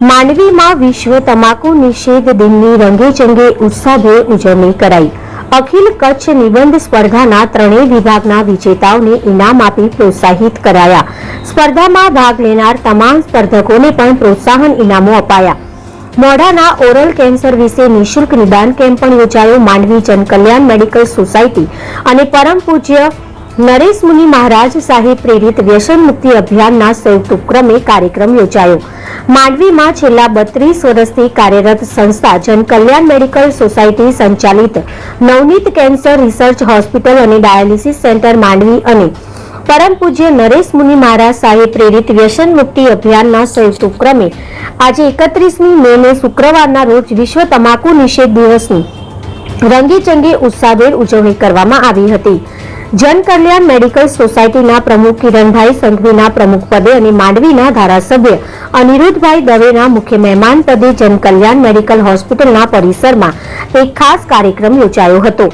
માંડવીમાં વિશ્વ તમાકુ નિષેધ દિનની રંગેચંગે ઉત્સાહે ઉજવણી કરાઈ. અખિલ કચ્છ નિબંધ સ્પર્ધાના ત્રણેય વિભાગના વિજેતાઓને ઇનામ આપી પ્રોત્સાહિત કરાયા. સ્પર્ધામાં ભાગ લેનાર તમામ સ્પર્ધકોને પણ પ્રોત્સાહન ઇનામો અપાયા. મોઢાના ઓરલ કેન્સર વિશે નિઃશુલ્ક નિદાન કેમ્પ પણ યોજાયો માંડવી જનકલ્યાણ મેડિકલ સોસાયટી અને પરમ પૂજ્ય નરેશ મુનિ મહારાજ સાહેબ પ્રેરિત વ્યસન મુક્તિ અભિયાનના સંયુક્ત ઉપક્રમે કાર્યક્રમ યોજાયો. માંડવીમાં છેલ્લા બત્રીસ વર્ષથી કાર્યરત સંસ્થા જનકલ્યાણ મેડિકલ સોસાયટી સંચાલિત નવનીત કેન્સર રિસર્ચ હોસ્પિટલ અને ડાયાલિસિસ સેન્ટર માંડવી અને પરમ પૂજ્ય નરેશ મુનિ મહારાજ સાહેબ પ્રેરિત વ્યસન મુક્તિ અભિયાનના સંયુક્ત ઉપક્રમે આજે એકત્રીસમી મે ને શુક્રવારના રોજ વિશ્વ તમાકુ નિષેધ દિવસની રંગેચંગે ઉત્સાહભેર ઉજવણી કરવામાં આવી હતી. જન કલ્યાણ મેડિકલ સોસાયટીના પ્રમુખ કિરણભાઈ સંઘવીના પ્રમુખ પદે અને માંડવીના ધારાસભ્ય અનિરુદ્ધભાઈ દવેના મુખ્ય મહેમાન પદે જન કલ્યાણ મેડિકલ હોસ્પિટલના પરિસરમાં એક ખાસ કાર્યક્રમ યોજાયો હતો.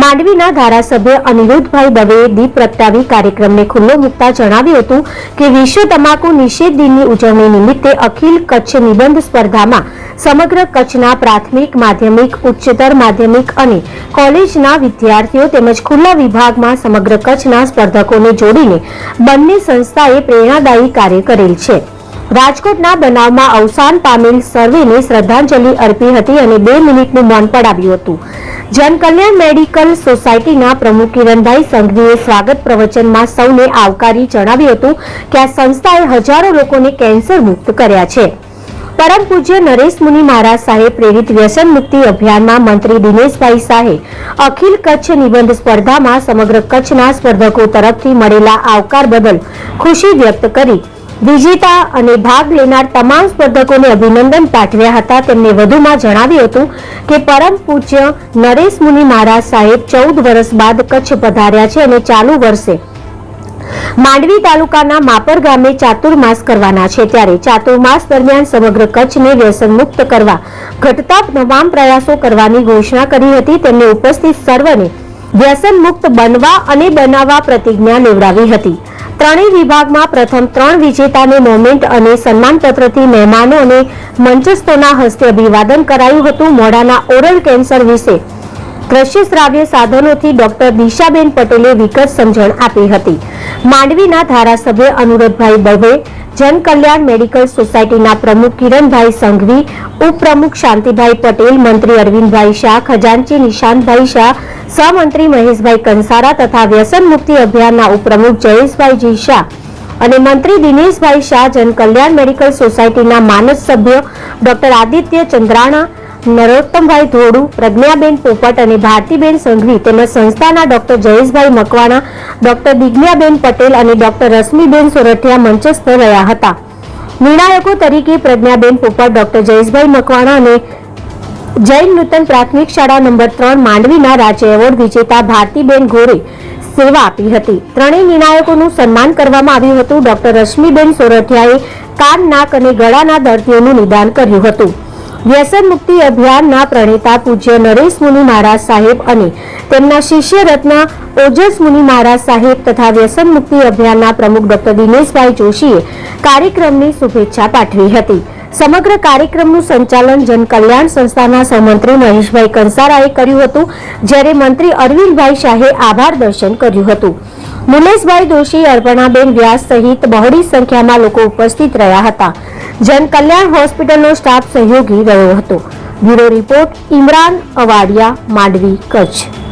માંડવીના ધારાસભ્ય અનિરુદ્ધભાઈ દવેએ દીપ પ્રગટાવી કાર્યક્રમને ખુલ્લો મૂકતા જણાવ્યું હતું કે વિશ્વ તમાકુ નિષેધ દિનની ઉજવણી નિમિત્તે અખિલ કચ્છ નિબંધ સ્પર્ધામાં સમગ્ર કચ્છના પ્રાથમિક, માધ્યમિક, ઉચ્ચતર માધ્યમિક અને કોલેજના વિદ્યાર્થીઓ તેમજ ખુલ્લા વિભાગમાં સમગ્ર કચ્છના સ્પર્ધકોને જોડીને બંને સંસ્થાએ પ્રેરણાદાયી કાર્ય કરેલ છે. રાજકોટના બનાવમાં અવસાન પામેલ સર્વેને શ્રદ્ધાંજલિ અર્પી હતી અને બે મિનિટનું મૌન પડાવ્યું હતું. જનકલ્યાણ મેડિકલ સોસાયટીના પ્રમુખ કિરણભાઈ સંઘવીએ સ્વાગત પ્રવચનમાં સૌને આવકારી જણાવ્યું હતું કે આ સંસ્થાએ હજારો લોકોને કેન્સર મુક્ત કર્યા છે. પરમ પૂજ્ય નરેશ મુનિ મહારાજ સાહેબ પ્રેરિત વ્યસન મુક્તિ અભિયાનમાં મંત્રી દિનેશભાઈ શાહે અખિલ કચ્છ નિબંધ સ્પર્ધામાં સમગ્ર કચ્છના સ્પર્ધકો તરફથી મળેલા આવકાર બદલ ખુશી વ્યક્ત કરી. વિજેતા અને ભાગ લેનાર તમામ સ્પર્ધકોને અભિનંદન પાઠવ્યા હતા. તેમણે વધુમાં જણાવ્યું હતું કે પરમ પૂજ્ય નરેશ મુનિ મહારાજ સાહેબ ચૌદ વર્ષ બાદ કચ્છ પધાર્યા છે અને ચાલુ વર્ષે માંડવી તાલુકાના માપર ગામે ચાતુર્માસ કરવાના છે. ત્યારે ચાતુર્માસ દરમિયાન સમગ્ર કચ્છને વ્યસન મુક્ત કરવા, ઘટતા તમામ પ્રયાસો કરવાની ઘોષણા કરી હતી. તેમને ઉપસ્થિત સર્વને વ્યસન મુક્ત બનવા અને બનાવવા પ્રતિજ્ઞા લેવડાવી હતી. ત્રણેય વિભાગમાં પ્રથમ ત્રણ વિજેતાને મોમેન્ટ અને સન્માનપત્રથી મહેમાનો અને મંચસ્થોના હસ્તે અભિવાદન કરાયું હતું મોઢાના ઓરલ કેન્સર વિશે. દ્રશ્ય શ્રાવ્ય સાધનોથી ડોક્ટર દિશાબેન પટેલે વિગત સમજણ આપી હતી. માંડવીના ધારાસભ્ય અનુરોધભાઈ દવે જન કલ્યાણ મેડિકલ સોસાયટીના પ્રમુખ કિરણભાઈ સંઘવી, ઉપપ્રમુખ શાંતિભાઈ પટેલ, મંત્રી અરવિંદભાઈ શાહ, ખજાનચી નિશાંતભાઈ શાહ સહમંત્રી મહેશભાઈ કંસારા તથા વ્યસન મુક્તિ અભિયાનના ઉપપ્રમુખ જયેશભાઈ જી શાહ અને મંત્રી દિનેશભાઈ શાહ જનકલ્યાણ મેડિકલ સોસાયટીના માનસ સભ્ય ડોક્ટર આદિત્ય ચંદ્રાણા, નરોત્તમભાઈ ધોડુ પ્રજ્ઞાબેન પોપટ અને ભારતીબેન સંઘવી તેમજ સંસ્થાના ડોક્ટર જયેશભાઈ મકવાણા, ડોક્ટર દિગ્યાબેન પટેલ અને ડોક્ટર રશ્મિબેન સોરઠિયા મંચસ્થ રહ્યા હતા. નિર્ણાયકો તરીકે પ્રજ્ઞાબેન પોપટ, ડોક્ટર જયેશભાઈ મકવાણા અને જૈન નૂતન પ્રાથમિક શાળા નંબર ત્રણ માંડવીના રાજ્ય એવોર્ડ વિજેતા ભારતીબેન ગોરે સેવા આપી હતી. ત્રણેય નિર્ણાયકોનું સન્માન કરવામાં આવ્યું હતું. ડોક્ટર રશ્મિબેન સોરઠિયાએ કાન, નાક અને ગળાના દર્દીઓનું નિદાન કર્યું હતું. વ્યસન મુક્તિ અભિયાનના પ્રણેતા પૂજ્ય નરેશ મુનિ મહારાજ સાહેબ અને તેમના શિષ્ય રત્ન ઓજસ મુનિ મહારાજ સાહેબ તથા વ્યસન મુક્તિ અભિયાનના પ્રમુખ ડોક્ટર દિનેશભાઈ જોશીએ કાર્યક્રમની શુભેચ્છા પાઠવી હતી. સમગ્ર કાર્યક્રમનું સંચાલન જનકલ્યાણ સંસ્થાના સહમંત્રી મહેશભાઈ કંસારાએ કર્યું હતું, જ્યારે મંત્રી અરવિંદભાઈ શાહે આભાર દર્શન કર્યું હતું. મુલેશભાઈ દોશી, અર્પણાબેન વ્યાસ સહિત બહોળી સંખ્યામાં લોકો ઉપસ્થિત રહ્યા હતા. જનકલ્યાણ હોસ્પિટલનો સ્ટાફ સહયોગી રહ્યો હતો. Bureau report, Imran Avadiya, Mandvi, Kutch.